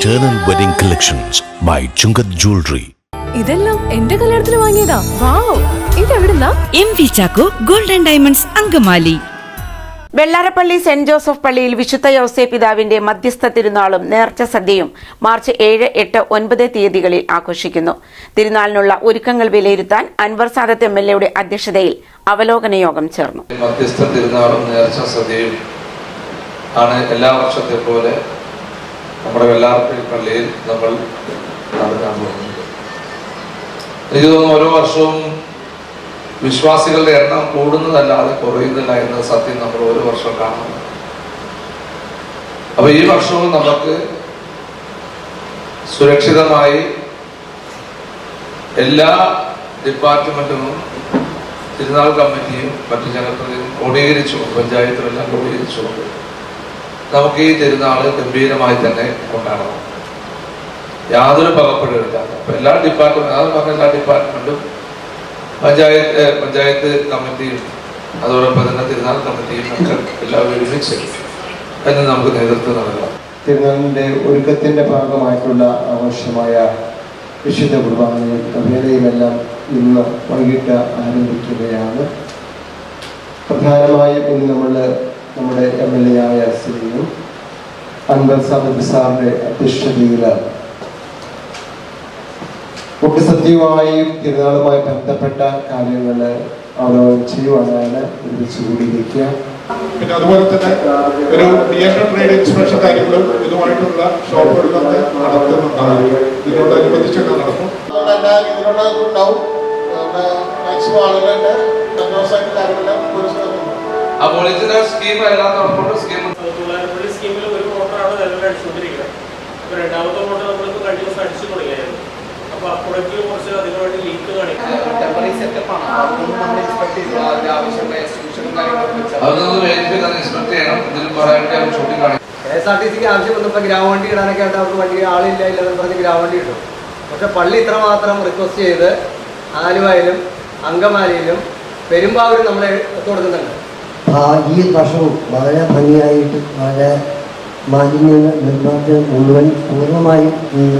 Eternal Wedding Collections by Chungat Jewelry. ഇതെല്ലാം എന്റെ കല്യാണത്തിന് വാങ്ങിയതാ. Wow. ഇതെവിടുന്നാ? M V Chacko golden diamonds Angamaly. Vellarappally saint Joseph പള്ളിയിൽ വിശുദ്ധ യോസേ പിതാവിന്റെ മധ്യസ്ഥ തിരുനാളും നേർച്ച സദ്യയും മാർച്ച് ഏഴ് എട്ട് ഒൻപത് തീയതികളിൽ ആഘോഷിക്കുന്നു. തിരുനാളിനുള്ള ഒരുക്കങ്ങൾ വിലയിരുത്താൻ അൻവർ സാദത്ത് എം എൽ എയുടെ അധ്യക്ഷതയിൽ അവലോകന യോഗം ചേർന്നു. മധ്യസ്ഥ തിരുനാളും നേർച്ച സദ്യയും ആണ് എല്ലാ വർഷത്തെ പോലെ നമ്മുടെ വെള്ളാർപ്പള്ളി പള്ളിയിൽ നമ്മൾ നടക്കാൻ പോകുന്നത്. എനിക്ക് തോന്നുന്നു ഓരോ വർഷവും വിശ്വാസികളുടെ എണ്ണം കൂടുന്നതല്ലാതെ കുറയുന്നില്ല എന്ന സത്യം നമ്മൾ ഓരോ വർഷം കാണുന്നു അപ്പൊ ഈ വർഷവും നമുക്ക് സുരക്ഷിതമായി എല്ലാ ഡിപ്പാർട്ട്മെന്റുകളും തിരുനാൾ കമ്മിറ്റിയും മറ്റു ജനപ്രതിനിധികളും ക്രോഡീകരിച്ചുകൊണ്ട് പഞ്ചായത്തിലെല്ലാം ക്രോഡീകരിച്ചുകൊണ്ട് നമുക്ക് ഈ തിരുനാൾ ഗംഭീരമായി തന്നെ കൊണ്ടാടണം യാതൊരു പകപ്പെടുക എല്ലാ ഡിപ്പാർട്ട്മെന്റ് അത് പറഞ്ഞ എല്ലാ ഡിപ്പാർട്ട്മെന്റും പഞ്ചായത്ത് പഞ്ചായത്ത് കമ്മിറ്റിയും അതോടൊപ്പം തന്നെ തിരുനാൾ കമ്മിറ്റിയും ഒക്കെ എല്ലാവരും ഒരുമിച്ച് എന്ന് നമുക്ക് നേതൃത്വം നൽകാം. തിരുനാളിന്റെ ഒരുക്കത്തിന്റെ ഭാഗമായിട്ടുള്ള ആവശ്യമായ വിശുദ്ധ കുർബാനയും കവേലയുമെല്ലാം ഇന്ന് വൈകിട്ട് ആരംഭിക്കുകയാണ്. പ്രധാനമായും ഇന്ന് നമ്മൾ നമ്മുടെ എം എൽ എ ആയ ശ്രീയും അൻവർ സാദത്ത് സാറിന്റെ അധ്യക്ഷതയിൽ. മുഖ്യസത്യവുമായും തിരുനാളുമായി ബന്ധപ്പെട്ട കാര്യങ്ങൾ അവലോകനം ചെയ്യുവാനാണ് ഒരുമിച്ച് കൂടിയിരിക്കുക പിന്നെ അതുപോലെ തന്നെ ഒരു തിയേറ്റർ ട്രേഡ് എക്സ്പ്രഷൻ കാര്യങ്ങളും ഇതുമായിട്ടുള്ള ഷോപ്പുകളൊക്കെ നടത്തുന്നുണ്ടാവും. ഇതിനോടനുബന്ധിച്ച് നടക്കും. ഇതിനുള്ള ഇതിലുള്ള ഉണ്ടാവും മാക്സിമം ആളുകളുടെ സന്തോഷമായിട്ട് കാര്യങ്ങളെല്ലാം ആ പോലീസിന്റെ സ്കീം എല്ലാം തുറന്നുകൊണ്ട് സ്കീം തുള്ളാരപ്പള്ളി സ്കീമിൽ ഒരു മോട്ടറാണ് നിലവിൽ അടിച്ചുകൊണ്ടിരിക്കുന്നത് അപ്പോൾ രണ്ടാമത്തെ മോട്ടർ നമ്മളിപ്പോൾ കഴിഞ്ഞ ദിവസം അടിച്ചു തുടങ്ങിയായിരുന്നു. അപ്പോൾ അപ്പോഴേക്ക് കുറച്ച് അതിനുവേണ്ടി ലീക്ക് കാണിക്കും. കെ എസ് ആർ ടി സിക്ക് ആവശ്യം വന്നപ്പോൾ ഗ്രാമവണ്ടി ഇടാനൊക്കെ ആയിട്ട് അവർക്ക് വണ്ടി ആളില്ല ഇല്ലെന്ന് പറഞ്ഞ് ഗ്രാമവണ്ടി ഇട്ടു. പക്ഷെ പള്ളി ഇത്രമാത്രം റിക്വസ്റ്റ് ചെയ്ത് ആലുവയിലും അങ്കമാലിയിലും പെരുമ്പാവൂരും നമ്മളെ കൊടുക്കുന്നുണ്ട്. ആ ഈ വർഷവും വളരെ ഭംഗിയായിട്ട് വളരെ മാലിന്യങ്ങൾ നിർമ്മാർജനം മുഴുവൻ പൂർണമായും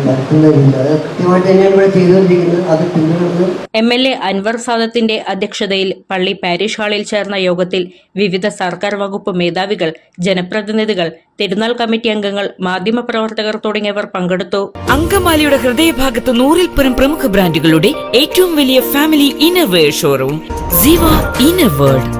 നടത്തുന്ന രീതി അത് കൃത്യമായിട്ട് തന്നെയാണ് ഇവിടെ ചെയ്തുകൊണ്ടിരിക്കുന്നത്. അത് പിന്തുടർന്ന് എം എൽ എ അൻവർ സാദത്തിന്റെ അധ്യക്ഷതയിൽ പള്ളി പാരിഷ് ഹാളിൽ ചേർന്ന യോഗത്തിൽ വിവിധ സർക്കാർ വകുപ്പ് മേധാവികൾ ജനപ്രതിനിധികൾ തിരുനാൾ കമ്മിറ്റി അംഗങ്ങൾ മാധ്യമപ്രവർത്തകർ തുടങ്ങിയവർ പങ്കെടുത്തു. അങ്കമാലിയുടെ ഹൃദയഭാഗത്ത് നൂറിൽ പരം പ്രമുഖ ബ്രാൻഡുകളുടെ ഏറ്റവും വലിയ family innerwear showroom Ziva inner world